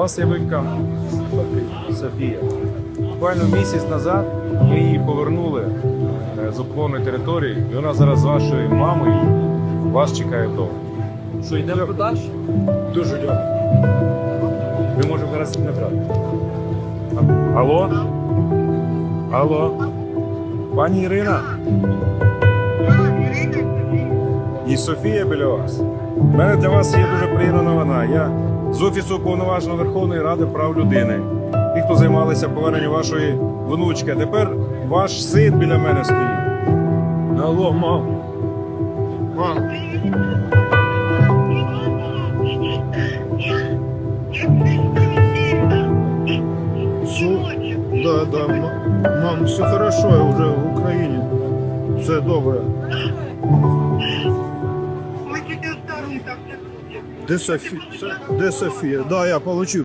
Вас є донька Софія. Буквально місяць назад ми її повернули е, з окупованої території, і вона зараз з вашою мамою вас чекає вдома. Що йдемо продаж? Дуже дякую. Ми можемо зараз не брати. Алло? Алло? Пані Ірина? І Софія біля вас. У мене для вас є дуже приємна новина. Я з Офісу уповноваженого Верховної Ради прав людини. Ті, хто займалися поверненням вашої внучки. Тепер ваш син біля мене стоїть. Алло, мам. Мам. Да, да, м- мам, все хорошо, я уже в Україні. Все добре. Мы тебе старую так. Де Софія? Де Софія? Да, я получив.